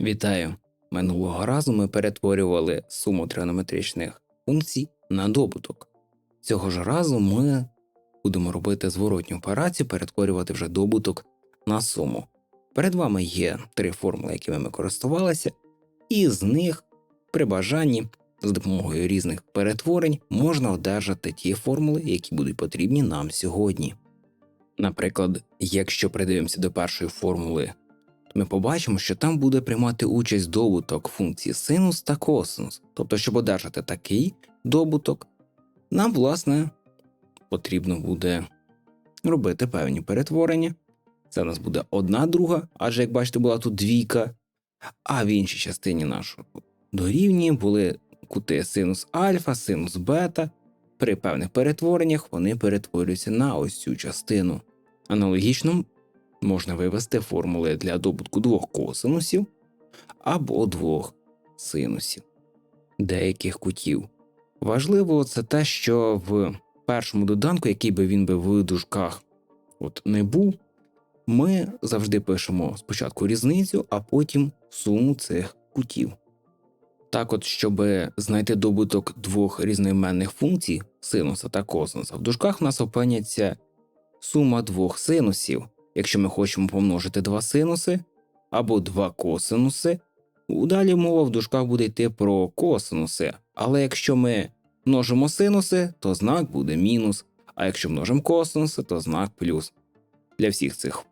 Вітаю! Минулого разу ми перетворювали суму тригонометричних функцій на добуток. Цього ж разу ми будемо робити зворотню операцію, перетворювати вже добуток на суму. Перед вами є три формули, якими ми користувалися, і з них при бажанні з допомогою різних перетворень можна одержати ті формули, які будуть потрібні нам сьогодні. Наприклад, якщо придивимося до першої формули ми побачимо, що там буде приймати участь добуток функції синус та косинус. Тобто, щоб одержати такий добуток, нам, власне, потрібно буде робити певні перетворення. Це у нас буде одна друга, адже, як бачите, була тут двійка, а в іншій частині нашого дорівнює були кути синус альфа, синус бета. При певних перетвореннях вони перетворюються на ось цю частину. Аналогічно можна вивести формули для добутку двох косинусів або двох синусів деяких кутів. Важливо це те, що в першому доданку, який би він би в дужках от не був, ми завжди пишемо спочатку різницю, а потім суму цих кутів. Так от, щоб знайти добуток двох різноіменних функцій синуса та косинуса, в дужках в нас опиняться сума двох синусів, якщо ми хочемо помножити два синуси або два косинуси. Далі мова в дужках буде йти про косинуси, але якщо ми множимо синуси, то знак буде мінус, а якщо множимо косинуси, то знак плюс. Для всіх цих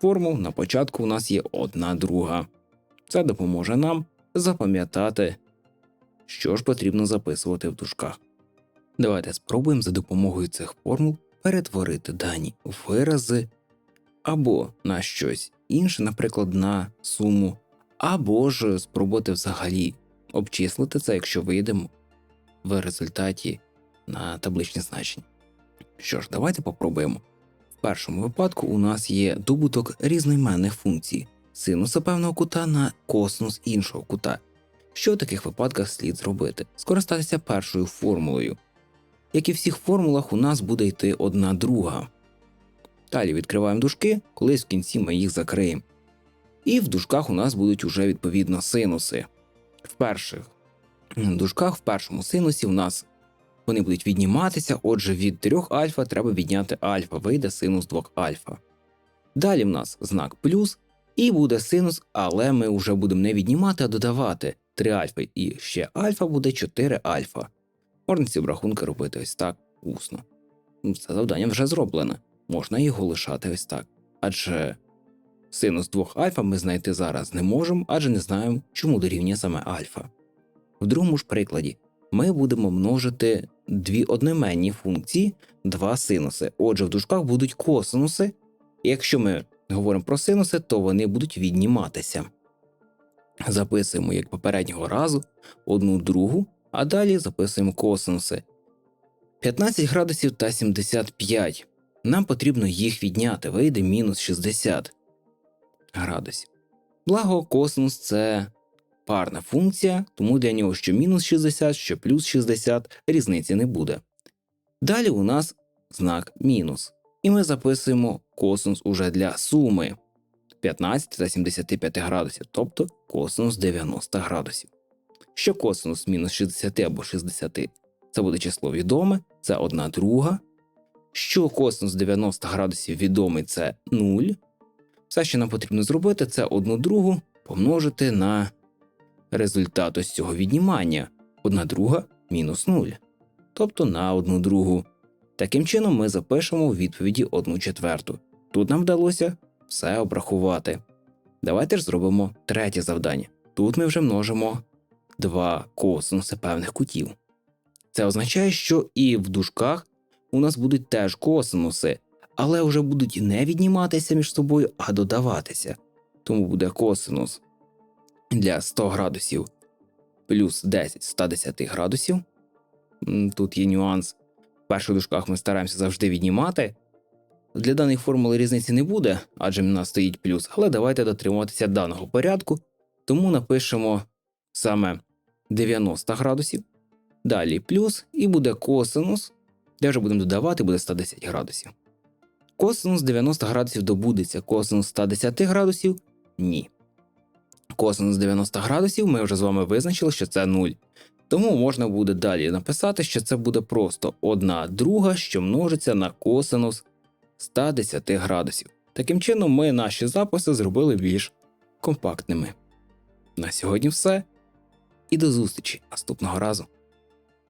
формул на початку у нас є одна друга. Це допоможе нам запам'ятати, що ж потрібно записувати в дужках. Давайте спробуємо за допомогою цих формул перетворити дані вирази або на щось інше, наприклад, на суму, або ж спробувати взагалі обчислити це, якщо вийдемо в результаті на табличні значення. Що ж, давайте попробуємо. В першому випадку у нас є добуток різноіменних функцій синуса певного кута на косинус іншого кута. Що в таких випадках слід зробити? Скористатися першою формулою. Як і в всіх формулах, у нас буде йти одна друга. Далі відкриваємо дужки, колись в кінці ми їх закриємо. І в дужках у нас будуть уже відповідно синуси. В перших дужках, в першому синусі, у нас вони будуть відніматися, отже, від 3 альфа треба відняти альфа, вийде синус 2 альфа. Далі в нас знак плюс, і буде синус, але ми вже будемо не віднімати, а додавати 3 альфа і ще альфа буде 4 альфа. Можна ці обрахунки робити ось так усно. Це завдання вже зроблене можна його лишати ось так. Адже синус 2 альфа ми знайти зараз не можемо, адже не знаємо, чому дорівнює саме альфа. В другому ж прикладі ми будемо множити дві одноіменні функції, два синуси. Отже, в дужках будуть косинуси, і якщо ми говоримо про синуси, то вони будуть відніматися. Записуємо як попереднього разу одну другу, а далі записуємо косинуси 15 градусів та 75. Нам потрібно їх відняти, вийде мінус 60 градусів. Благо, косинус це парна функція, тому для нього що мінус 60, що плюс 60 різниці не буде. Далі у нас знак мінус. І ми записуємо косинус уже для суми 15 та 75 градусів, тобто косинус 90 градусів. Що косинус мінус 60 або 60 це буде число відоме, це одна друга що косинус 90 градусів відомий це 0. Все, що нам потрібно зробити, це одну другу помножити на результат ось цього віднімання 1 друга мінус 0, тобто на 1 другу. Таким чином, ми запишемо у відповіді 1 четверту. Тут нам вдалося все обрахувати. Давайте ж зробимо третє завдання. Тут ми вже множимо два косинуси певних кутів. Це означає, що і в дужках у нас будуть теж косинуси, але вже будуть не відніматися між собою, а додаватися. Тому буде косинус для 100 градусів плюс 10 110 градусів. Тут є нюанс. В перших дужках ми стараємося завжди віднімати. Для даної формули різниці не буде, адже в нас стоїть плюс, але давайте дотримуватися даного порядку, тому напишемо саме 90 градусів. Далі плюс, і буде косинус де вже будемо додавати, буде 110 градусів. Косинус 90 градусів добудеться, косинус 110 градусів ні. косинус 90 градусів ми вже з вами визначили, що це 0. Тому можна буде далі написати, що це буде просто 1 друга, що множиться на косинус 110 градусів. Таким чином, ми наші записи зробили більш компактними. На сьогодні все. І до зустрічі наступного разу.